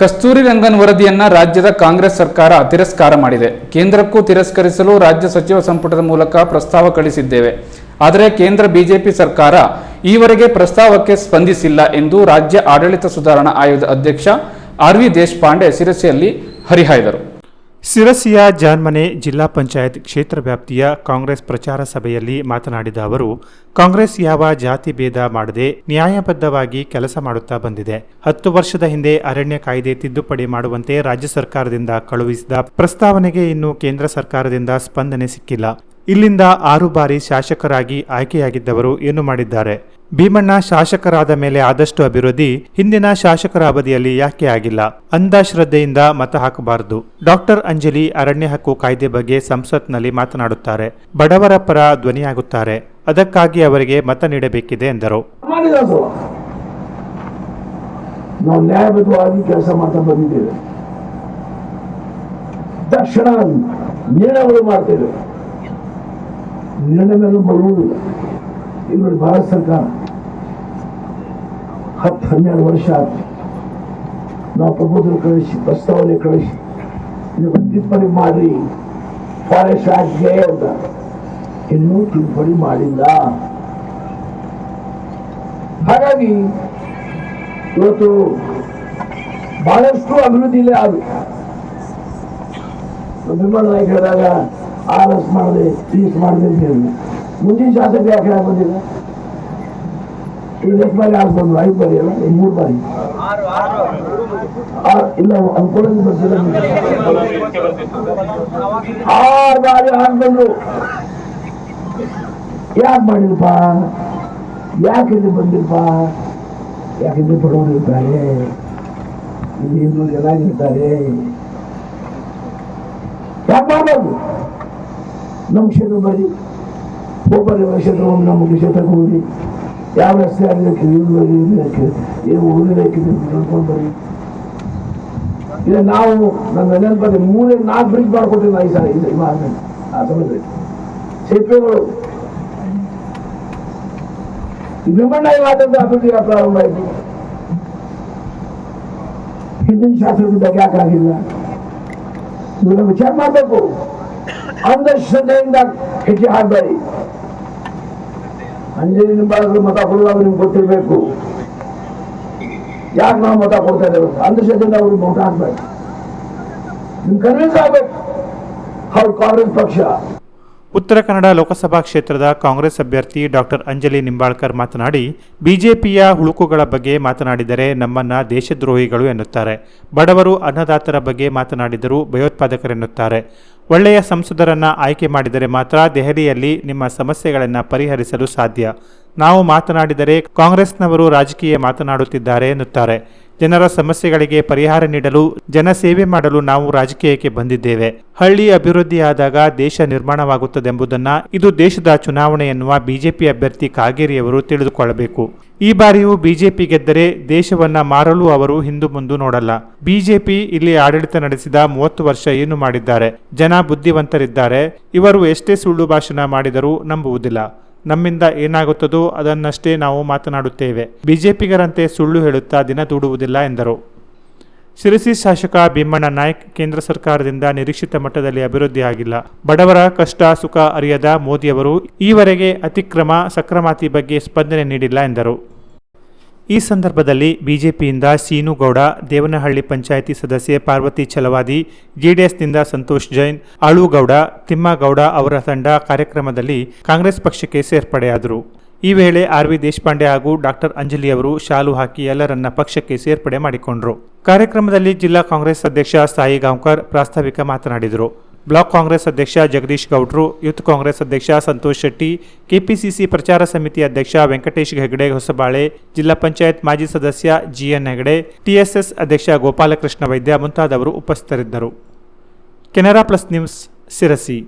ಕಸ್ತೂರಿ ರಂಗನ್ ವರದಿಯನ್ನ ರಾಜ್ಯದ ಕಾಂಗ್ರೆಸ್ ಸರ್ಕಾರ ತಿರಸ್ಕಾರ ಮಾಡಿದೆ. ಕೇಂದ್ರಕ್ಕೂ ತಿರಸ್ಕರಿಸಲು ರಾಜ್ಯ ಸಚಿವ ಸಂಪುಟದ ಮೂಲಕ ಪ್ರಸ್ತಾವ ಕಳಿಸಿದ್ದೇವೆ. ಆದರೆ ಕೇಂದ್ರ ಬಿಜೆಪಿ ಸರ್ಕಾರ ಈವರೆಗೆ ಪ್ರಸ್ತಾವಕ್ಕೆ ಸ್ಪಂದಿಸಿಲ್ಲ ಎಂದು ರಾಜ್ಯ ಆಡಳಿತ ಸುಧಾರಣಾ ಆಯೋಗದ ಅಧ್ಯಕ್ಷ ಆರ್ ವಿ ದೇಶಪಾಂಡೆ ಸಿರಸಿಯಲ್ಲಿ ಹರಿಹಾಯ್ದರು. ಸಿರಸಿಯ ಜಾನ್ಮನೆ ಜಿಲ್ಲಾ ಪಂಚಾಯತ್ ಕ್ಷೇತ್ರ ವ್ಯಾಪ್ತಿಯ ಕಾಂಗ್ರೆಸ್ ಪ್ರಚಾರ ಸಭೆಯಲ್ಲಿ ಮಾತನಾಡಿದ ಅವರು, ಕಾಂಗ್ರೆಸ್ ಯಾವ ಜಾತಿ ಭೇದ ಮಾಡದೆ ನ್ಯಾಯಬದ್ಧವಾಗಿ ಕೆಲಸ ಮಾಡುತ್ತಾ ಬಂದಿದೆ. ಹತ್ತು ವರ್ಷದ ಹಿಂದೆ ಅರಣ್ಯ ಕಾಯ್ದೆ ತಿದ್ದುಪಡಿ ಮಾಡುವಂತೆ ರಾಜ್ಯ ಸರ್ಕಾರದಿಂದ ಕಳುಹಿಸಿದ ಪ್ರಸ್ತಾವನೆಗೆ ಇನ್ನು ಕೇಂದ್ರ ಸರ್ಕಾರದಿಂದ ಸ್ಪಂದನೆ ಸಿಕ್ಕಿಲ್ಲ. ಇಲ್ಲಿಂದ ಆರು ಬಾರಿ ಶಾಸಕರಾಗಿ ಆಯ್ಕೆಯಾಗಿದ್ದವರು ಏನು ಮಾಡಿದ್ದಾರೆ? ಭೀಮಣ್ಣ ಶಾಸಕರಾದ ಮೇಲೆ ಆದಷ್ಟು ಅಭಿವೃದ್ಧಿ ಹಿಂದಿನ ಶಾಸಕರ ಅವಧಿಯಲ್ಲಿ ಯಾಕೆ ಆಗಿಲ್ಲ? ಅಂಧಶ್ರದ್ಧೆಯಿಂದ ಮತ ಹಾಕಬಾರದು. ಡಾಕ್ಟರ್ ಅಂಜಲಿ ಅರಣ್ಯ ಹಕ್ಕು ಕಾಯ್ದೆ ಬಗ್ಗೆ ಸಂಸತ್ನಲ್ಲಿ ಮಾತನಾಡುತ್ತಾರೆ. ಬಡವರ ಪರ ಧ್ವನಿಯಾಗುತ್ತಾರೆ. ಅದಕ್ಕಾಗಿ ಅವರಿಗೆ ಮತ ನೀಡಬೇಕಿದೆ ಎಂದರು. ಇವರು ಭಾರತ ಸರ್ಕಾರ. ಹತ್ತು ಹನ್ನೆರಡು ವರ್ಷ ಆಯ್ತು ನಾವು ಪ್ರಬೋಧನ ಕಳಿಸಿ ಪ್ರಸ್ತಾವನೆ ಕಳಿಸಿ ನೀವು ತಿದ್ದುಪಡಿ ಮಾಡಿ ಫಾರೆಸ್ಟ್ ಆಕ್ಟ್ಗೆ ಅಂತ ಇನ್ನೂ ತಿದ್ದುಪಡಿ ಮಾಡಿಲ್ಲ ಹಾಗಾಗಿ ಇವತ್ತು ಬಹಳಷ್ಟು ಅಭಿವೃದ್ಧಿ ಇಲ್ಲ ಅದು ವಿಮಾನ ನಾಯಕ ಹೇಳಿದಾಗ ಆರ್ ಎಸ್ ಮಾಡಿದೆ ಪೀಸ್ ಮಾಡಿದೆ ಅಂತ ಹೇಳಿದೆ ಮುಂದಿನ ಶಾಸಕ ಯಾಕೆ ಯಾಕೆ ಬಂದಿಲ್ಲ ಎಷ್ಟು ಬಾರಿ ಆರು ಬಂದ್ರು ಐದು ಬಾರಿ ಅಲ್ಲ? ಮೂರು ಬಾರಿ. ಇಲ್ಲ ಅನ್ಕೊಳ್ಳೋದು ಬರ್ತಿಲ್ಲ. ಆರು ಬಾರಿ ಆರು ಬಂದ್ರು. ಯಾಕೆ ಮಾಡಿಲ್ಪ ಯಾಕೆ ಇಲ್ಲಿ ಬಂದಿಲ್ಪ ಯಾಕಿಂದ್ರೆ ಬಡವರು ಇರ್ತಾರೆ ಇಲ್ಲಿ ಇನ್ನೂ ಚೆನ್ನಾಗಿರ್ತಾರೆ ಯಾಕೆ ಮಾಡಬಾರ್ದು? ನಮ್ಮ ಕ್ಷೇತ್ರ ಬರೀ ಒಬ್ಬರಿ ಕ್ಷೇತ್ರ ಒಂದು ನಮ್ಮ ಕ್ಷೇತ್ರಕ್ಕೆ ಹೋಗಿ. ಯಾವ ರಸ್ತೆ ಆಗಲಿಕ್ಕೆ ಇವ್ರು ಬರೀ ಏನು ಊರಿನ ನೋಡ್ಕೊಂಡು ಬರೀ ಇಲ್ಲ ನಾವು ನನ್ನ ನೆನಪಲ್ಲಿ ಮೂರೇ ನಾಲ್ಕು ಬ್ರಿಡ್ಜ್ ಮಾಡಿಕೊಟ್ಟಿಲ್ಲ ಈ ಸಾರಿ ಈ ಮಾರ್ಗ ಆ ಸಮಯದಲ್ಲಿ ಸೇತುವೆಗಳು ವಿಮಣ್ಣ ಮಾತಾಡಿದ ಅಭಿವೃದ್ಧಿ ಪ್ರಾರಂಭ ಆಯಿತು ಹಿಂದಿನ ಶಾಸಕರಿದ್ದಾಗ ಯಾಕೆ ಆಗಿಲ್ಲ ನೀವು ವಿಚಾರ ಮಾಡಬೇಕು ಅಂಧಶ್ರದ್ಧೆಯಿಂದ ಹೆಜ್ಜೆ ಹಾಕಬೇಡಿ ಅಂಜಲಿ ನಿಂಬಾಳರು ಮತ ಕೊಡುವಾಗ ನಿಮ್ಗೆ ಗೊತ್ತಿರಬೇಕು. ಯಾಕೆ ನಾವು ಮತ ಕೊಡ್ತಾ ಇದ್ದೇವೆ. ಅಂಧಶ್ರದ್ಧೆಯಿಂದ ಅವ್ರಿಗೆ ಮತ ಹಾಕ್ಬೇಕು ನಿಮ್ಗೆ ಕನ್ವಿನ್ಸ್ ಆಗ್ಬೇಕು. ಹೌದು ಕಾಂಗ್ರೆಸ್ ಪಕ್ಷ. ಉತ್ತರ ಕನ್ನಡ ಲೋಕಸಭಾ ಕ್ಷೇತ್ರದ ಕಾಂಗ್ರೆಸ್ ಅಭ್ಯರ್ಥಿ ಡಾಕ್ಟರ್ ಅಂಜಲಿ ನಿಂಬಾಳ್ಕರ್ ಮಾತನಾಡಿ, ಬಿಜೆಪಿಯ ಹುಳುಕುಗಳ ಬಗ್ಗೆ ಮಾತನಾಡಿದರೆ ನಮ್ಮನ್ನ ದೇಶದ್ರೋಹಿಗಳು ಎನ್ನುತ್ತಾರೆ. ಬಡವರು ಅನ್ನದಾತರ ಬಗ್ಗೆ ಮಾತನಾಡಿದರೂ ಭಯೋತ್ಪಾದಕರೆನ್ನುತ್ತಾರೆ. ಒಳ್ಳೆಯ ಸಂಸದರನ್ನು ಆಯ್ಕೆ ಮಾಡಿದರೆ ಮಾತ್ರ ದೆಹಲಿಯಲ್ಲಿ ನಿಮ್ಮ ಸಮಸ್ಯೆಗಳನ್ನು ಪರಿಹರಿಸಲು ಸಾಧ್ಯ. ನಾವು ಮಾತನಾಡಿದರೆ ಕಾಂಗ್ರೆಸ್ನವರು ರಾಜಕೀಯ ಮಾತನಾಡುತ್ತಿದ್ದಾರೆ ಎನ್ನುತ್ತಾರೆ. ಜನರ ಸಮಸ್ಯೆಗಳಿಗೆ ಪರಿಹಾರ ನೀಡಲು, ಜನಸೇವೆ ಮಾಡಲು ನಾವು ರಾಜಕೀಯಕ್ಕೆ ಬಂದಿದ್ದೇವೆ. ಹಳ್ಳಿ ಅಭಿವೃದ್ಧಿಯಾದಾಗ ದೇಶ ನಿರ್ಮಾಣವಾಗುತ್ತದೆಂಬುದನ್ನ ಇದು ದೇಶದ ಚುನಾವಣೆ ಎನ್ನುವ ಬಿಜೆಪಿ ಅಭ್ಯರ್ಥಿ ಕಾಗೇರಿಯವರು ತಿಳಿದುಕೊಳ್ಳಬೇಕು. ಈ ಬಾರಿಯೂ ಬಿಜೆಪಿ ಗೆದ್ದರೆ ದೇಶವನ್ನ ಮಾರಲು ಅವರು ಹಿಂದು ಮುಂದು ನೋಡಲ್ಲ. ಬಿಜೆಪಿ ಇಲ್ಲಿ ಆಡಳಿತ ನಡೆಸಿದ ಮೂವತ್ತು ವರ್ಷ ಏನು ಮಾಡಿದ್ದಾರೆ? ಜನ ಬುದ್ಧಿವಂತರಿದ್ದಾರೆ. ಇವರು ಎಷ್ಟೇ ಸುಳ್ಳು ಭಾಷಣ ಮಾಡಿದರೂ ನಂಬುವುದಿಲ್ಲ. ನಮ್ಮಿಂದ ಏನಾಗುತ್ತದೋ ಅದನ್ನಷ್ಟೇ ನಾವು ಮಾತನಾಡುತ್ತೇವೆ. ಬಿಜೆಪಿಗರಂತೆ ಸುಳ್ಳು ಹೇಳುತ್ತಾ ದಿನ ದೂಡುವುದಿಲ್ಲ ಎಂದರು. ಶಿರಸಿ ಶಾಸಕ ಭೀಮಣ್ಣ ನಾಯ್ಕ್ ಕೇಂದ್ರ ಸರ್ಕಾರದಿಂದ ನಿರೀಕ್ಷಿತ ಮಟ್ಟದಲ್ಲಿ ಅಭಿವೃದ್ಧಿಯಾಗಿಲ್ಲ ಬಡವರ ಕಷ್ಟ ಸುಖ ಅರಿಯದ ಮೋದಿಯವರು ಈವರೆಗೆ ಅತಿಕ್ರಮ ಸಕ್ರಮಾತಿ ಬಗ್ಗೆ ಸ್ಪಂದನೆ ನೀಡಿಲ್ಲ ಎಂದರು. ಈ ಸಂದರ್ಭದಲ್ಲಿ ಬಿಜೆಪಿಯಿಂದ ಸೀನುಗೌಡ, ದೇವನಹಳ್ಳಿ ಪಂಚಾಯಿತಿ ಸದಸ್ಯೆ ಪಾರ್ವತಿ ಛಲವಾದಿ, ಜೆಡಿಎಸ್ನಿಂದ ಸಂತೋಷ್ ಜೈನ್, ಆಳುಗೌಡ, ತಿಮ್ಮಗೌಡ ಅವರ ತಂಡ ಕಾರ್ಯಕ್ರಮದಲ್ಲಿ ಕಾಂಗ್ರೆಸ್ ಪಕ್ಷಕ್ಕೆ ಸೇರ್ಪಡೆಯಾದರು. ಈ ವೇಳೆ ಆರ್ ವಿ ದೇಶಪಾಂಡೆ ಹಾಗೂ ಡಾಕ್ಟರ್ ಅಂಜಲಿ ಅವರು ಶಾಲು ಹಾಕಿ ಎಲ್ಲರನ್ನ ಪಕ್ಷಕ್ಕೆ ಸೇರ್ಪಡೆ ಮಾಡಿಕೊಂಡರು. ಕಾರ್ಯಕ್ರಮದಲ್ಲಿ ಜಿಲ್ಲಾ ಕಾಂಗ್ರೆಸ್ ಅಧ್ಯಕ್ಷ ಸಾಯಿ ಗಾಂವ್ಕರ್ ಪ್ರಾಸ್ತಾವಿಕ ಮಾತನಾಡಿದರು. ಬ್ಲಾಕ್ ಕಾಂಗ್ರೆಸ್ ಅಧ್ಯಕ್ಷ ಜಗದೀಶ್ ಗೌಡ್ರು, ಯೂತ್ ಕಾಂಗ್ರೆಸ್ ಅಧ್ಯಕ್ಷ ಸಂತೋಷ್ ಶೆಟ್ಟಿ, ಕೆಪಿಸಿಸಿ ಪ್ರಚಾರ ಸಮಿತಿ ಅಧ್ಯಕ್ಷ ವೆಂಕಟೇಶ್ ಹೆಗಡೆ ಹೊಸಬಾಳೆ, ಜಿಲ್ಲಾ ಪಂಚಾಯತ್ ಮಾಜಿ ಸದಸ್ಯ ಜಿಎನ್ ಹೆಗಡೆ ಟಿಎಸ್ಎಸ್ ಅಧ್ಯಕ್ಷ ಗೋಪಾಲಕೃಷ್ಣ ವೈದ್ಯ ಮುಂತಾದವರು ಉಪಸ್ಥಿತರಿದ್ದರು. Canara plus news Sirsi